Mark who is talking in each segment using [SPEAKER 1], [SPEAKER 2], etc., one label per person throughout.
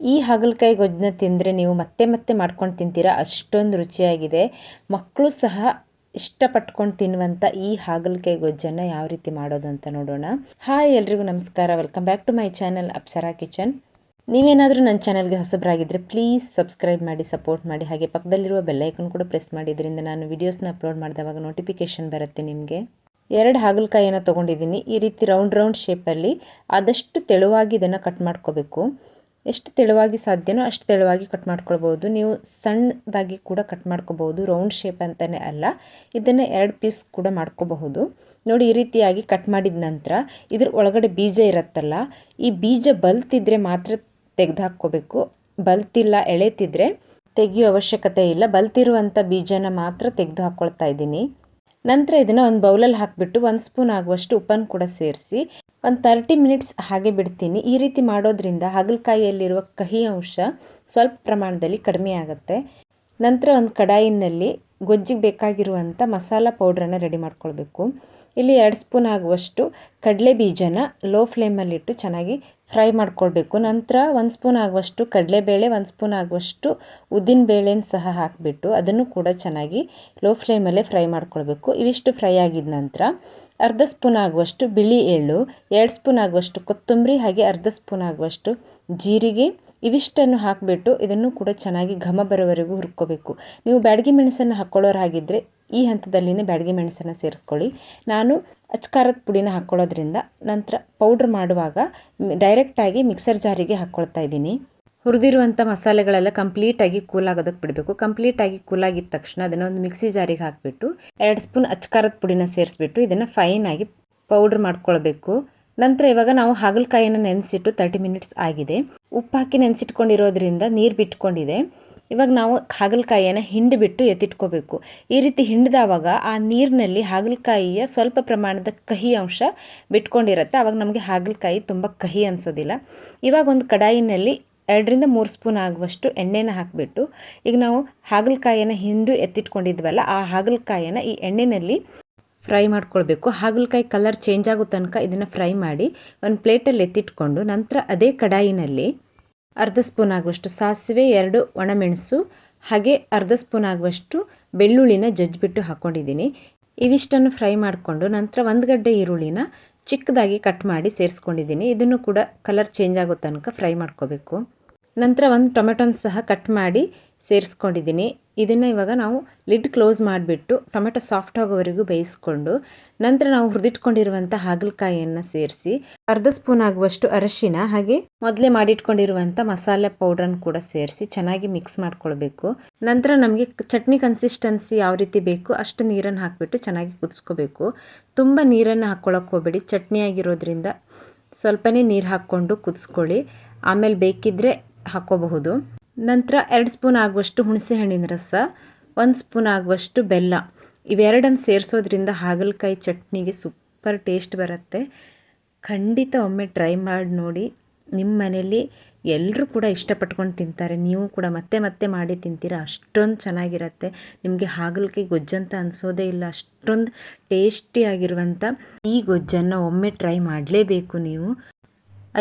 [SPEAKER 1] ಈ ಹಾಗಲಕಾಯಿ ಗೊಜ್ಜನ್ನ ತಿಂದರೆ ನೀವು ಮತ್ತೆ ಮತ್ತೆ ಮಾಡ್ಕೊಂಡು ತಿಂತೀರಾ? ಅಷ್ಟೊಂದು ರುಚಿಯಾಗಿದೆ. ಮಕ್ಕಳು ಸಹ ಇಷ್ಟಪಟ್ಕೊಂಡು ತಿನ್ನುವಂಥ ಈ ಹಾಗಲಕಾಯಿ ಗೊಜ್ಜನ್ನು ಯಾವ ರೀತಿ ಮಾಡೋದು ಅಂತ ನೋಡೋಣ. ಹಾಯ್ ಎಲ್ರಿಗೂ ನಮಸ್ಕಾರ. Welcome back to my channel Apsara kitchen ನೀವೇನಾದರೂ ನನ್ನ ಚಾನಲ್ಗೆ ಹೊಸಬರಾಗಿದ್ದರೆ ಪ್ಲೀಸ್ ಸಬ್ಸ್ಕ್ರೈಬ್ ಮಾಡಿ ಸಪೋರ್ಟ್ ಮಾಡಿ. ಹಾಗೆ ಪಕ್ಕದಲ್ಲಿರುವ ಬೆಲ್ಲೈಕನ್ ಕೂಡ ಪ್ರೆಸ್ ಮಾಡಿ ಇದರಿಂದ ನಾನು ವೀಡಿಯೋಸ್ನ ಅಪ್ಲೋಡ್ ಮಾಡಿದವಾಗ ನೋಟಿಫಿಕೇಷನ್ ಬರುತ್ತೆ ನಿಮಗೆ. ಎರಡು ಹಾಗಲಕಾಯಿಯನ್ನು ತೊಗೊಂಡಿದ್ದೀನಿ. ಈ ರೀತಿ ರೌಂಡ್ ರೌಂಡ್ ಶೇಪಲ್ಲಿ ಆದಷ್ಟು ತೆಳುವಾಗಿ ಇದನ್ನು ಕಟ್ ಮಾಡ್ಕೋಬೇಕು. ಎಷ್ಟು ತೆಳುವಾಗಿ ಸಾಧ್ಯನೋ ಅಷ್ಟು ತೆಳುವಾಗಿ ಕಟ್ ಮಾಡ್ಕೊಳ್ಬೋದು. ನೀವು ಸಣ್ಣದಾಗಿ ಕೂಡ ಕಟ್ ಮಾಡ್ಕೋಬಹುದು ರೌಂಡ್ ಶೇಪ್ ಅಂತಲೇ ಅಲ್ಲ. ಇದನ್ನು ಎರಡು ಪೀಸ್ ಕೂಡ ಮಾಡ್ಕೋಬಹುದು. ನೋಡಿ, ಈ ರೀತಿಯಾಗಿ ಕಟ್ ಮಾಡಿದ ನಂತರ ಇದ್ರ ಒಳಗಡೆ ಬೀಜ ಇರುತ್ತಲ್ಲ, ಈ ಬೀಜ ಬಲ್ತಿದ್ರೆ ಮಾತ್ರ ತೆಗೆದು ಹಾಕ್ಕೋಬೇಕು ಬಲ್ತಿಲ್ಲ, ಎಳೆತಿದ್ರೆ ತೆಗೆಯೋ ಅವಶ್ಯಕತೆ ಇಲ್ಲ. ಬಲ್ತಿರುವಂಥ ಬೀಜನ ಮಾತ್ರ ತೆಗೆದು ಹಾಕ್ಕೊಳ್ತಾ ಇದ್ದೀನಿ. ನಂತರ ಇದನ್ನು ಒಂದು ಬೌಲಲ್ಲಿ ಹಾಕಿಬಿಟ್ಟು ಒಂದು ಸ್ಪೂನ್ ಆಗುವಷ್ಟು ಉಪ್ಪನ್ನು ಕೂಡ ಸೇರಿಸಿ. ಒಂದು ತರ್ಟಿ ಮಿನಿಟ್ಸ್ ಹಾಗೆ ಬಿಡ್ತೀನಿ. ಈ ರೀತಿ ಮಾಡೋದ್ರಿಂದ ಹಾಗಲಕಾಯಿಯಲ್ಲಿರುವ ಕಹಿ ಅಂಶ ಸ್ವಲ್ಪ ಪ್ರಮಾಣದಲ್ಲಿ ಕಡಿಮೆ ಆಗುತ್ತೆ. ನಂತರ ಒಂದು ಕಡಾಯಿನಲ್ಲಿ ಗೊಜ್ಜಿಗೆ ಬೇಕಾಗಿರುವಂಥ ಮಸಾಲ ಪೌಡ್ರನ್ನು ರೆಡಿ ಮಾಡ್ಕೊಳ್ಬೇಕು. ಇಲ್ಲಿ ಎರಡು ಸ್ಪೂನ್ ಆಗುವಷ್ಟು ಕಡಲೆ ಬೀಜನ ಲೋ ಫ್ಲೇಮಲ್ಲಿಟ್ಟು ಚೆನ್ನಾಗಿ ಫ್ರೈ ಮಾಡ್ಕೊಳ್ಬೇಕು. ನಂತರ ಒಂದು ಸ್ಪೂನ್ ಆಗುವಷ್ಟು ಕಡಲೆಬೇಳೆ ಒಂದು ಸ್ಪೂನ್ ಆಗುವಷ್ಟು ಉದ್ದಿನ ಬೇಳೆನ ಸಹ ಹಾಕಿಬಿಟ್ಟು ಅದನ್ನು ಕೂಡ ಚೆನ್ನಾಗಿ ಲೋ ಫ್ಲೇಮಲ್ಲೇ ಫ್ರೈ ಮಾಡ್ಕೊಳ್ಬೇಕು. ಇವಿಷ್ಟು ಫ್ರೈ ಆಗಿದ ನಂತರ ಅರ್ಧ ಸ್ಪೂನ್ ಆಗುವಷ್ಟು ಬಿಳಿ ಎಳ್ಳು, ಎರಡು ಸ್ಪೂನ್ ಆಗುವಷ್ಟು ಕೊತ್ತಂಬರಿ, ಹಾಗೆ ಅರ್ಧ ಸ್ಪೂನ್ ಆಗುವಷ್ಟು ಜೀರಿಗೆ ಇವಿಷ್ಟನ್ನು ಹಾಕಿಬಿಟ್ಟು ಇದನ್ನು ಕೂಡ ಚೆನ್ನಾಗಿ ಘಮ ಬರೋವರೆಗೂ ಹುರ್ಕೋಬೇಕು. ನೀವು ಬ್ಯಾಡಗಿ ಮೆಣಸನ್ನು ಹಾಕ್ಕೊಳ್ಳೋರಾಗಿದ್ದರೆ ಈ ಹಂತದಲ್ಲಿನೇ ಬ್ಯಾಡಗಿ ಮೆಣಸನ್ನು ಸೇರಿಸ್ಕೊಳ್ಳಿ. ನಾನು ಅಚ್ಕಾರದ ಪುಡಿನ ಹಾಕ್ಕೊಳ್ಳೋದ್ರಿಂದ ನಂತರ ಪೌಡ್ರ್ ಮಾಡುವಾಗ ಡೈರೆಕ್ಟಾಗಿ ಮಿಕ್ಸರ್ ಜಾರಿಗೆ ಹಾಕ್ಕೊಳ್ತಾ ಇದ್ದೀನಿ. ಹುರಿದಿರುವಂಥ ಮಸಾಲೆಗಳೆಲ್ಲ ಕಂಪ್ಲೀಟಾಗಿ ಕೂಲ್ ಆಗೋದಕ್ಕೆ ಬಿಡಬೇಕು. ಕಂಪ್ಲೀಟಾಗಿ ಕೂಲಾಗಿದ್ದ ತಕ್ಷಣ ಅದನ್ನು ಒಂದು ಮಿಕ್ಸಿ ಜಾರಿಗೆ ಹಾಕಿಬಿಟ್ಟು ಎರಡು ಸ್ಪೂನ್ ಅಚ್ಕಾರದ ಪುಡಿನ ಸೇರಿಸ್ಬಿಟ್ಟು ಇದನ್ನು ಫೈನಾಗಿ ಪೌಡ್ರ್ ಮಾಡ್ಕೊಳ್ಬೇಕು. ನಂತರ ಇವಾಗ ನಾವು ಹಾಗಲಕಾಯಿಯನ್ನು ನೆನೆಸಿಟ್ಟು ತರ್ಟಿ ಮಿನಿಟ್ಸ್ ಆಗಿದೆ. ಉಪ್ಪು ಹಾಕಿ ನೆನೆಸಿಟ್ಕೊಂಡಿರೋದ್ರಿಂದ ನೀರು ಬಿಟ್ಕೊಂಡಿದೆ. ಇವಾಗ ನಾವು ಹಾಗಲಕಾಯಿಯನ್ನು ಹಿಂಡಿಬಿಟ್ಟು ಎತ್ತಿಟ್ಕೋಬೇಕು. ಈ ರೀತಿ ಹಿಂಡಿದಾಗ ಆ ನೀರಿನಲ್ಲಿ ಹಾಗಲಕಾಯಿಯ ಸ್ವಲ್ಪ ಪ್ರಮಾಣದ ಕಹಿ ಅಂಶ ಬಿಟ್ಕೊಂಡಿರುತ್ತೆ. ಆವಾಗ ನಮಗೆ ಹಾಗಲಕಾಯಿ ತುಂಬ ಕಹಿ ಅನಿಸೋದಿಲ್ಲ. ಇವಾಗ ಒಂದು ಕಡಾಯಿನಲ್ಲಿ ಎರಡರಿಂದ ಮೂರು ಸ್ಪೂನ್ ಆಗುವಷ್ಟು ಎಣ್ಣೆನ ಹಾಕಿಬಿಟ್ಟು, ಈಗ ನಾವು ಹಾಗಲಕಾಯಿಯನ್ನು ಹಿಂಡು ಎತ್ತಿಟ್ಕೊಂಡಿದ್ವಲ್ಲ, ಆ ಹಾಗಲಕಾಯಿಯನ್ನು ಈ ಎಣ್ಣೆಯಲ್ಲಿ ಫ್ರೈ ಮಾಡ್ಕೊಳ್ಬೇಕು. ಹಾಗಲಕಾಯಿ ಕಲರ್ ಚೇಂಜ್ ಆಗೋ ತನಕ ಇದನ್ನು ಫ್ರೈ ಮಾಡಿ ಒಂದು ಪ್ಲೇಟಲ್ಲಿ ಎತ್ತಿಟ್ಕೊಂಡು ನಂತರ ಅದೇ ಕಡಾಯಿನಲ್ಲಿ ಅರ್ಧ ಸ್ಪೂನ್ ಆಗುವಷ್ಟು ಸಾಸಿವೆ, ಎರಡು ಒಣಮೆಣಸು, ಹಾಗೆ ಅರ್ಧ ಸ್ಪೂನ್ ಆಗುವಷ್ಟು ಬೆಳ್ಳುಳ್ಳಿನ ಜಜ್ಜಿಬಿಟ್ಟು ಹಾಕ್ಕೊಂಡಿದ್ದೀನಿ ಇವಿಷ್ಟನ್ನು ಫ್ರೈ ಮಾಡಿಕೊಂಡು ನಂತರ ಒಂದು ಗಡ್ಡೆ ಈರುಳ್ಳಿನ ಚಿಕ್ಕದಾಗಿ ಕಟ್ ಮಾಡಿ ಸೇರಿಸ್ಕೊಂಡಿದ್ದೀನಿ. ಇದನ್ನು ಕೂಡ ಕಲರ್ ಚೇಂಜ್ ಆಗೋ ತನಕ ಫ್ರೈ ಮಾಡ್ಕೋಬೇಕು. ನಂತರ ಒಂದು ಟೊಮೆಟೊನ ಸಹ ಕಟ್ ಮಾಡಿ ಸೇರಿಸ್ಕೊಂಡಿದ್ದೀನಿ. ಇದನ್ನು ಇವಾಗ ನಾವು ಲಿಡ್ ಕ್ಲೋಸ್ ಮಾಡಿಬಿಟ್ಟು ಟೊಮೆಟೊ ಸಾಫ್ಟ್ ಆಗೋವರೆಗೂ ಬೇಯಿಸ್ಕೊಂಡು ನಂತರ ನಾವು ಹುರಿದಿಟ್ಕೊಂಡಿರುವಂಥ ಹಾಗಲಕಾಯಿಯನ್ನು ಸೇರಿಸಿ ಅರ್ಧ ಸ್ಪೂನ್ ಆಗುವಷ್ಟು ಅರಶಿನ ಹಾಗೆ ಮೊದಲೇ ಮಾಡಿಟ್ಕೊಂಡಿರುವಂಥ ಮಸಾಲೆ ಪೌಡ್ರನ್ನು ಕೂಡ ಸೇರಿಸಿ ಚೆನ್ನಾಗಿ ಮಿಕ್ಸ್ ಮಾಡ್ಕೊಳ್ಬೇಕು. ನಂತರ ನಮಗೆ ಚಟ್ನಿ ಕನ್ಸಿಸ್ಟೆನ್ಸಿ ಯಾವ ರೀತಿ ಬೇಕು ಅಷ್ಟು ನೀರನ್ನು ಹಾಕಿಬಿಟ್ಟು ಚೆನ್ನಾಗಿ ಕುದಿಸ್ಕೋಬೇಕು. ತುಂಬ ನೀರನ್ನು ಹಾಕ್ಕೊಳಕ್ಕೆ ಹೋಗಬೇಡಿ. ಚಟ್ನಿ ಆಗಿರೋದ್ರಿಂದ ಸ್ವಲ್ಪನೇ ನೀರು ಹಾಕ್ಕೊಂಡು ಕುದಿಸ್ಕೊಳ್ಳಿ. ಆಮೇಲೆ ಬೇಕಿದ್ದರೆ ಹಾಕ್ಕೋಬಹುದು ನಂತರ ಎರಡು ಸ್ಪೂನ್ ಆಗುವಷ್ಟು ಹುಣಸೆ ಹಣ್ಣಿನ ರಸ, ಒಂದು ಸ್ಪೂನ್ ಆಗುವಷ್ಟು ಬೆಲ್ಲ. ಇವೆರಡನ್ನು ಸೇರಿಸೋದ್ರಿಂದ ಹಾಗಲಕಾಯಿ ಚಟ್ನಿಗೆ ಸೂಪರ್ ಟೇಸ್ಟ್ ಬರುತ್ತೆ. ಖಂಡಿತ ಒಮ್ಮೆ ಟ್ರೈ ಮಾಡಿ ನೋಡಿ. ನಿಮ್ಮ ಮನೆಯಲ್ಲಿ ಎಲ್ಲರೂ ಕೂಡ ಇಷ್ಟಪಟ್ಕೊಂಡು ತಿಂತಾರೆ. ನೀವು ಕೂಡ ಮತ್ತೆ ಮತ್ತೆ ಮಾಡಿ ತಿಂತೀರಾ? ಅಷ್ಟೊಂದು ಚೆನ್ನಾಗಿರುತ್ತೆ. ನಿಮಗೆ ಹಾಗಲಕಾಯಿ ಗೊಜ್ಜಂತ ಅನಿಸೋದೇ ಇಲ್ಲ. ಅಷ್ಟೊಂದು ಟೇಸ್ಟಿಯಾಗಿರುವಂಥ ಈ ಗೊಜ್ಜನ್ನು ಒಮ್ಮೆ ಟ್ರೈ ಮಾಡಲೇಬೇಕು ನೀವು.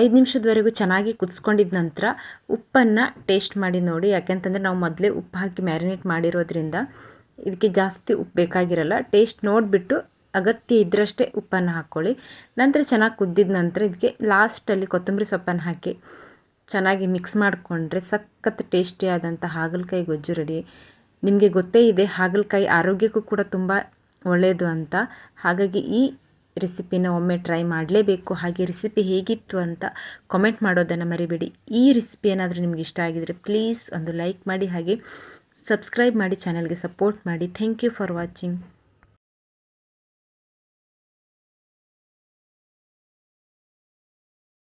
[SPEAKER 1] ಐದು ನಿಮಿಷದವರೆಗೂ ಚೆನ್ನಾಗಿ ಕುದಿಸ್ಕೊಂಡಿದ ನಂತರ ಉಪ್ಪನ್ನು ಟೇಸ್ಟ್ ಮಾಡಿ ನೋಡಿ. ಯಾಕೆಂತಂದರೆ ನಾವು ಮೊದಲೇ ಉಪ್ಪು ಹಾಕಿ ಮ್ಯಾರಿನೇಟ್ ಮಾಡಿರೋದ್ರಿಂದ ಇದಕ್ಕೆ ಜಾಸ್ತಿ ಉಪ್ಪು ಬೇಕಾಗಿರಲ್ಲ. ಟೇಸ್ಟ್ ನೋಡಿಬಿಟ್ಟು ಅಗತ್ಯ ಇದ್ದರಷ್ಟೇ ಉಪ್ಪನ್ನು ಹಾಕ್ಕೊಳ್ಳಿ ನಂತರ ಚೆನ್ನಾಗಿ ಕುದ್ದಿದ ನಂತರ ಇದಕ್ಕೆ ಲಾಸ್ಟಲ್ಲಿ ಕೊತ್ತಂಬರಿ ಸೊಪ್ಪನ್ನು ಹಾಕಿ ಚೆನ್ನಾಗಿ ಮಿಕ್ಸ್ ಮಾಡಿಕೊಂಡ್ರೆ ಸಖತ್ ಟೇಸ್ಟಿಯಾದಂಥ ಹಾಗಲಕಾಯಿ ಗೊಜ್ಜು ರೆಡಿ ನಿಮಗೆ ಗೊತ್ತೇ ಇದೆ, ಹಾಗಲಕಾಯಿ ಆರೋಗ್ಯಕ್ಕೂ ಕೂಡ ತುಂಬ ಒಳ್ಳೆಯದು ಅಂತ. ಹಾಗಾಗಿ ಈ ರೆಸಿಪಿನ ಒಮ್ಮೆ ಟ್ರೈ ಮಾಡಲೇಬೇಕು. ಹಾಗೆ ರೆಸಿಪಿ ಹೇಗಿತ್ತು ಅಂತ ಕಾಮೆಂಟ್ ಮಾಡೋದನ್ನು ಮರಿಬೇಡಿ. ಈ ರೆಸಿಪಿ ಏನಾದರೂ ನಿಮ್ಗೆ ಇಷ್ಟ ಆಗಿದರೆ ಪ್ಲೀಸ್ ಒಂದು ಲೈಕ್ ಮಾಡಿ ಹಾಗೆ ಸಬ್ಸ್ಕ್ರೈಬ್ ಮಾಡಿ ಚಾನಲ್ಗೆ ಸಪೋರ್ಟ್ ಮಾಡಿ. Thank you for watching